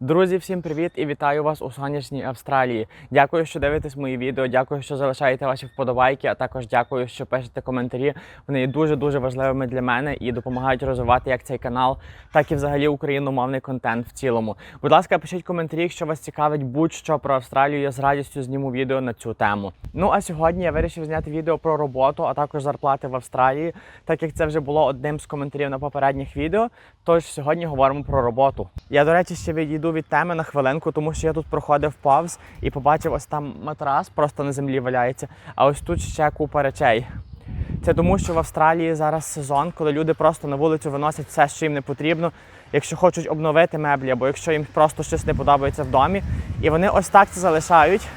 Друзі, всім привіт і вітаю вас у сонячній Австралії. Дякую, що дивитесь мої відео. Дякую, що залишаєте ваші вподобайки, а також дякую, що пишете коментарі. Вони дуже дуже важливими для мене і допомагають розвивати як цей канал, так і взагалі україномовний контент в цілому. Будь ласка, пишіть коментарі, якщо вас цікавить будь-що про Австралію. Я з радістю зніму відео на цю тему. Ну а сьогодні я вирішив зняти відео про роботу, а також зарплати в Австралії, так як це вже було одним з коментарів на попередніх відео. Тож сьогодні говоримо про роботу. Я, до речі, ще відійду від теми на хвилинку, тому що я тут проходив повз і побачив ось там матрас, просто на землі валяється. А ось тут ще купа речей. Це тому, що в Австралії зараз сезон, коли люди просто на вулицю виносять все, що їм не потрібно, якщо хочуть обновити меблі, або якщо їм просто щось не подобається в домі. І вони ось так це залишають.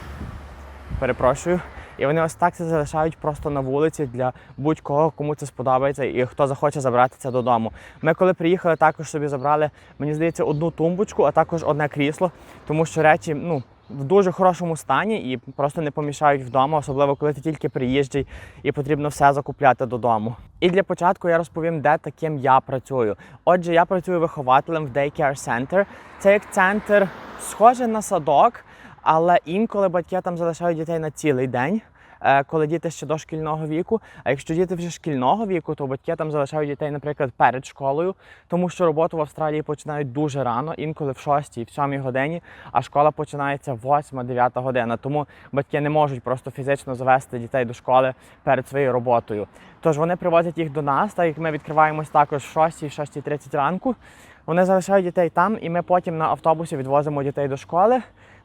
Перепрошую. І вони ось так це залишають просто на вулиці для будь-кого, кому це сподобається, і хто захоче забрати це додому. Ми, коли приїхали, також собі забрали, мені здається, одну тумбочку, а також одне крісло, тому що речі, ну. В дуже хорошому стані і просто не помішають вдома, особливо коли ти тільки приїжджий і потрібно все закупляти додому. І для початку я розповім, де таким я працюю. Отже, я працюю вихователем в Daycare Center. Це як центр, схоже на садок, але інколи батьки там залишають дітей на цілий день. е, Коли діти ще дошкільного віку, а якщо діти вже шкільного віку, то батьки там залишають дітей, наприклад, перед школою, тому що роботу в Австралії починають дуже рано, інколи в 6 в 7 годині, а школа починається 8-9 година. Тому батьки не можуть просто фізично завести дітей до школи перед своєю роботою. Тож вони привозять їх до нас, так як ми відкриваємось також в 6 6.30 ранку. Вони залишають дітей там, і ми потім на автобусі відвозимо дітей до школи.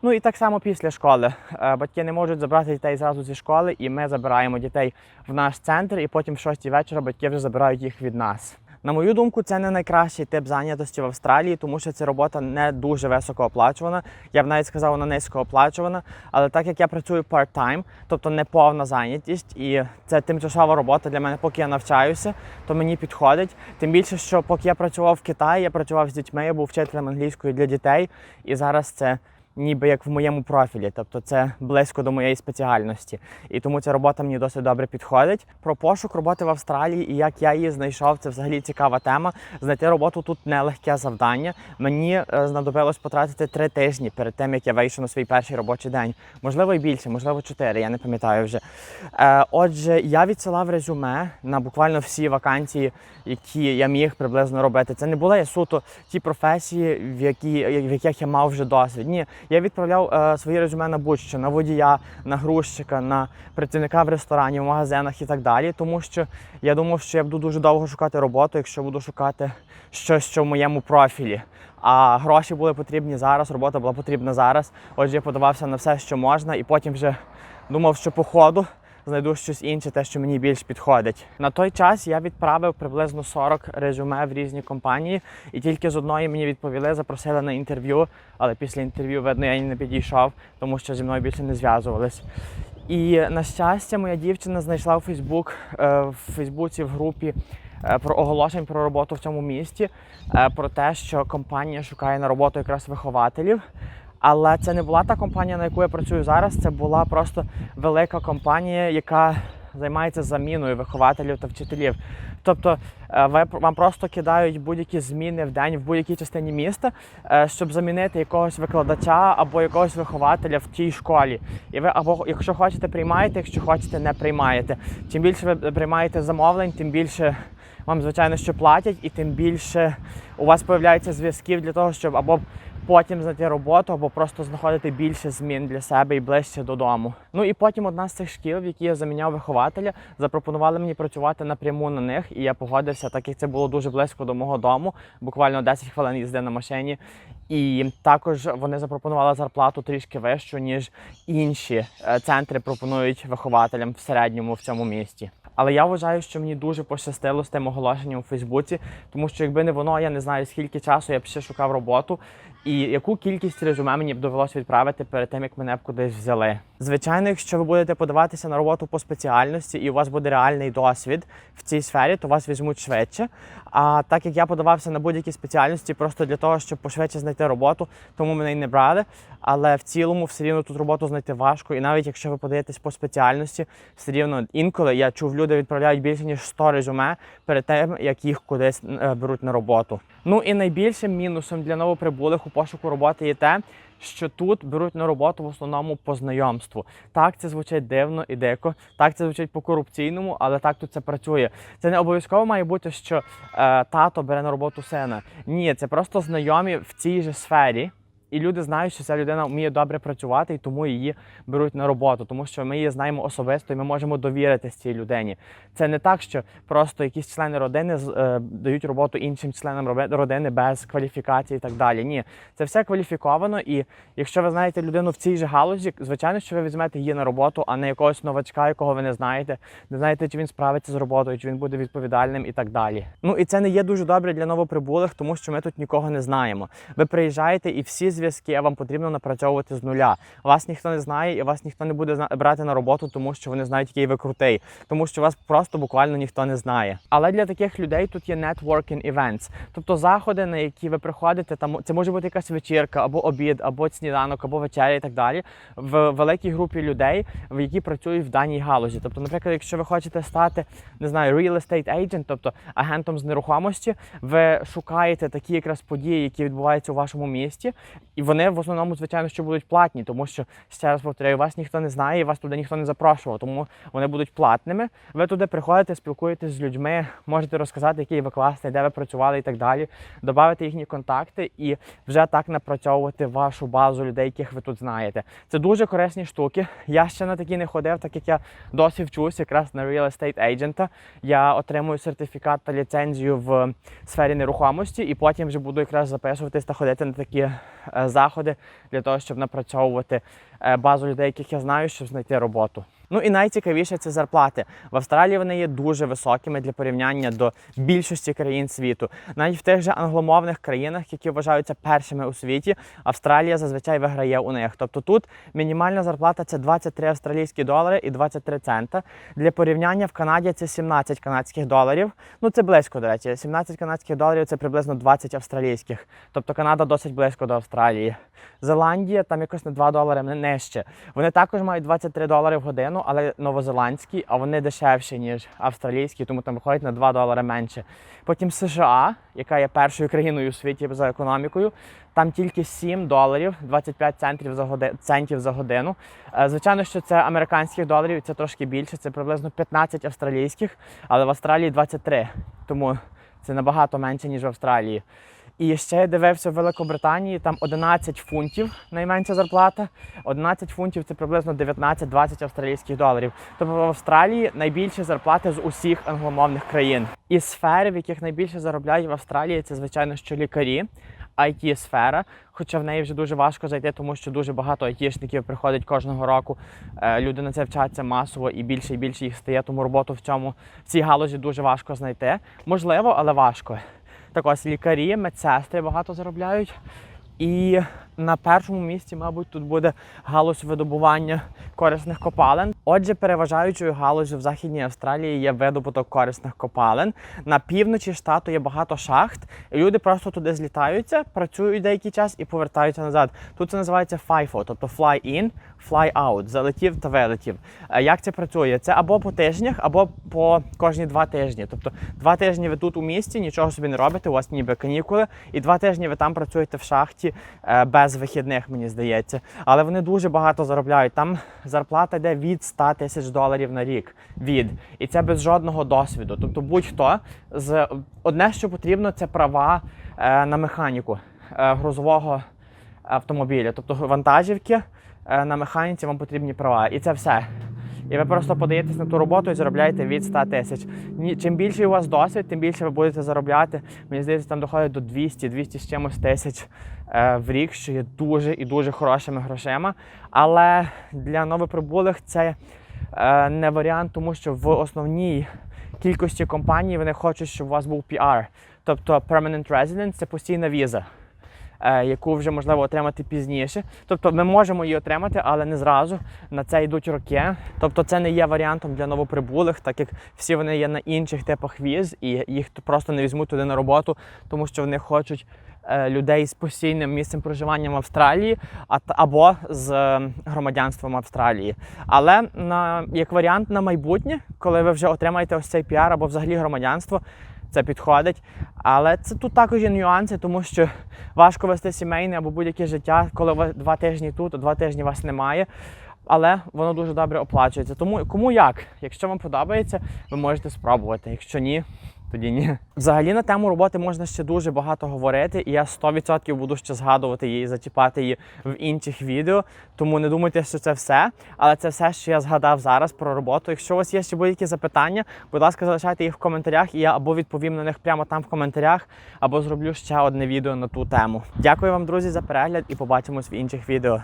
Ну і так само після школи. Е, Батьки не можуть забрати дітей зразу зі школи, і ми забираємо дітей в наш центр, і потім в 6 вечора батьки вже забирають їх від нас. На мою думку, це не найкращий тип зайнятості в Австралії, тому що ця робота не дуже високооплачувана. Я б навіть сказав, вона низькооплачувана. Але так як я працюю part-time, тобто не повна зайнятість, і це тимчасова робота для мене, поки я навчаюся, то мені підходить. Тим більше, що поки я працював в Китаї, я працював з дітьми, я був вчителем англійської для дітей, і зараз це ніби як в моєму профілі, тобто це близько до моєї спеціальності. І тому ця робота мені досить добре підходить. Про пошук роботи в Австралії і як я її знайшов, це взагалі цікава тема. Знайти роботу тут нелегке завдання. Мені е, знадобилось потратити три тижні перед тим, як я вийшов на свій перший робочий день. Можливо, і більше, можливо, чотири, я не пам'ятаю вже. Е, Отже, я відсилав резюме на буквально всі вакансії, які я міг приблизно робити. Це не були суто ті професії, в, які, в яких я мав вже досвід. Ні, я відправляв е, свої резюме на будь-що, на водія, на грузчика, на працівника в ресторані, в магазинах і так далі. Тому що я думав, що я буду дуже довго шукати роботу, якщо буду шукати щось, що в моєму профілі. А гроші були потрібні зараз, робота була потрібна зараз. Отже, я подавався на все, що можна, і потім вже думав, що по ходу знайду щось інше, те, що мені більш підходить. На той час я відправив приблизно 40 резюме в різні компанії, і тільки з одної мені відповіли, запросили на інтерв'ю, але після інтерв'ю, видно, я не підійшов, тому що зі мною більше не зв'язувались. І на щастя, моя дівчина знайшла у Фейсбук е, в Фейсбуці в групі е, про оголошень про роботу в цьому місті, е, про те, що компанія шукає на роботу якраз вихователів. Але це не була та компанія, на яку я працюю зараз. Це була просто велика компанія, яка займається заміною вихователів та вчителів. Тобто е, ви вам просто кидають будь-які зміни в день в будь-якій частині міста, е, щоб замінити якогось викладача або якогось вихователя в тій школі. І ви або якщо хочете, приймаєте, якщо хочете, не приймаєте. Чим більше ви приймаєте замовлень, тим більше вам звичайно що платять, і тим більше у вас появляється зв'язків для того, щоб або потім знайти роботу, або просто знаходити більше змін для себе і ближче додому. Ну і потім одна з цих шкіл, в якій я заміняв вихователя, запропонували мені працювати напряму на них, і я погодився, так як це було дуже близько до мого дому, буквально 10 хвилин їзди на машині. І також вони запропонували зарплату трішки вищу, ніж інші е, центри пропонують вихователям в середньому в цьому місті. Але я вважаю, що мені дуже пощастило з тим оголошенням у Фейсбуці, тому що якби не воно, я не знаю скільки часу я б ще шукав роботу і яку кількість резюме мені б довелося відправити перед тим, як мене б кудись взяли. Звичайно, якщо ви будете подаватися на роботу по спеціальності і у вас буде реальний досвід в цій сфері, то вас візьмуть швидше. А так як я подавався на будь-які спеціальності просто для того, щоб пошвидше знайти роботу, тому мене й не брали. Але в цілому все рівно тут роботу знайти важко. І навіть якщо ви подаєтесь по спеціальності, все рівно інколи я чув, люди відправляють більше ніж 100 резюме перед тим, як їх кудись е, беруть на роботу. Ну і найбільшим мінусом для новоприбулих у пошуку роботи є те, що тут беруть на роботу в основному по знайомству. Так, це звучить дивно і дико, так це звучить по корупційному, але так тут це працює. Це не обов'язково має бути, що е, тато бере на роботу сина. Ні, це просто знайомі в цій же сфері. І люди знають, що ця людина вміє добре працювати, і тому її беруть на роботу, тому що ми її знаємо особисто, і ми можемо довіритись цій людині. Це не так, що просто якісь члени родини е, дають роботу іншим членам родини без кваліфікації і так далі. Ні, це все кваліфіковано. І якщо ви знаєте людину в цій же галузі, звичайно, що ви візьмете її на роботу, а не якогось новачка, якого ви не знаєте, не знаєте, чи він справиться з роботою, чи він буде відповідальним і так далі. Ну і це не є дуже добре для новоприбулих, тому що ми тут нікого не знаємо. Ви приїжджаєте і всі зв'язки вам потрібно напрацьовувати з нуля. Вас ніхто не знає, і вас ніхто не буде брати на роботу, тому що вони знають, який ви крутий, тому що вас просто буквально ніхто не знає. Але для таких людей тут є networking events, тобто заходи, на які ви приходите. Там це може бути якась вечірка, або обід, або сніданок, або вечеря і так далі. В великій групі людей, в які працюють в даній галузі. Тобто, наприклад, якщо ви хочете стати не знаю, real estate agent, тобто агентом з нерухомості, ви шукаєте такі якраз події, які відбуваються у вашому місті, і вони в основному, звичайно, що будуть платні, тому що ще раз повторяю, вас ніхто не знає, і вас туди ніхто не запрошував, тому вони будуть платними. Ви туди приходите, спілкуєтесь з людьми, можете розказати, який ви класний, де ви працювали і так далі, додати їхні контакти і вже так напрацьовувати вашу базу людей, яких ви тут знаєте. Це дуже корисні штуки. Я ще на такі не ходив, так як я досі вчусь якраз на real estate agent. Я отримую сертифікат та ліцензію в сфері нерухомості, і потім вже буду якраз записуватись та ходити на такі е, заходи для того, щоб напрацьовувати е, базу людей, яких я знаю, щоб знайти роботу. Ну і найцікавіше це зарплати. В Австралії вони є дуже високими для порівняння до більшості країн світу. Навіть в тих же англомовних країнах, які вважаються першими у світі, Австралія зазвичай виграє у них. Тобто тут мінімальна зарплата це 23 австралійські долари і 23 цента. Для порівняння в Канаді це 17 канадських доларів. Ну це близько, до речі. 17 канадських доларів це приблизно 20 австралійських. Тобто Канада досить близько до Австралії. Зеландія там якось на 2 долари нижче. Вони також мають 23 долари в годину, але новозеландські, а вони дешевші, ніж австралійські, тому там виходять на 2 долари менше. Потім США, яка є першою країною у світі за економікою, там тільки 7 доларів 25 центів за годи... центів за годину. Е, Звичайно, що це американських доларів, це трошки більше, це приблизно 15 австралійських, але в Австралії 23, тому це набагато менше, ніж в Австралії. І ще я дивився в Великобританії, там 11 фунтів найменша зарплата. 11 фунтів це приблизно 19-20 австралійських доларів. Тобто в Австралії найбільші зарплати з усіх англомовних країн. І сфери, в яких найбільше заробляють в Австралії, це звичайно що лікарі. it сфера хоча в неї вже дуже важко зайти, тому що дуже багато айтішників приходить кожного року. Е, Люди на це вчаться масово і більше і більше їх стає, тому роботу в цьому в цій галузі дуже важко знайти. Можливо, але важко. Так ось лікарі, медсестри багато заробляють. І на першому місці, мабуть, тут буде галузь видобування корисних копалин. Отже, переважаючою галузю в Західній Австралії є видобуток корисних копалин. На півночі штату є багато шахт, і люди просто туди злітаються, працюють деякий час і повертаються назад. Тут це називається FIFO, тобто fly in, fly out, залетів та вилетів. Е, Як це працює? Це або по тижнях, або по кожні два тижні. Тобто два тижні ви тут у місті, нічого собі не робите, у вас ніби канікули, і два тижні ви там працюєте в шахті е, без вихідних, мені здається. Але вони дуже багато заробляють. Там зарплата йде від 100 тисяч доларів на рік. Від. І це без жодного досвіду. Тобто будь-хто з одне, що потрібно, це права е, на механіку е, грузового автомобіля, тобто вантажівки е, на механіці вам потрібні права. І це все. І ви просто подаєтесь на ту роботу і заробляєте від 100 тисяч. Чим більший у вас досвід, тим більше ви будете заробляти. Мені здається, там доходить до 200 200 з чимось тисяч е, в рік, що є дуже і дуже хорошими грошима. Але для новоприбулих це е, не варіант, тому що в основній кількості компаній вони хочуть, щоб у вас був PR. Тобто Permanent Residence – це постійна віза яку вже можливо отримати пізніше. Тобто ми можемо її отримати, але не зразу. На це йдуть роки. Тобто це не є варіантом для новоприбулих, так як всі вони є на інших типах віз, і їх просто не візьмуть туди на роботу, тому що вони хочуть. е, Людей з постійним місцем проживання в Австралії, або з е, громадянством Австралії. Але на як варіант на майбутнє, коли ви вже отримаєте ось цей піар або взагалі громадянство, це підходить. Але це тут також є нюанси, тому що важко вести сімейне або будь-яке життя, коли ви два тижні тут, а два тижні вас немає. Але воно дуже добре оплачується. Тому кому як? Якщо вам подобається, ви можете спробувати. Якщо ні, тоді ні. Взагалі на тему роботи можна ще дуже багато говорити, і я 100% буду ще згадувати її, зачіпати її в інших відео. Тому не думайте, що це все. Але це все, що я згадав зараз про роботу. Якщо у вас є ще будь-які запитання, будь ласка, залишайте їх в коментарях, і я або відповім на них прямо там в коментарях, або зроблю ще одне відео на ту тему. Дякую вам, друзі, за перегляд і побачимось в інших відео.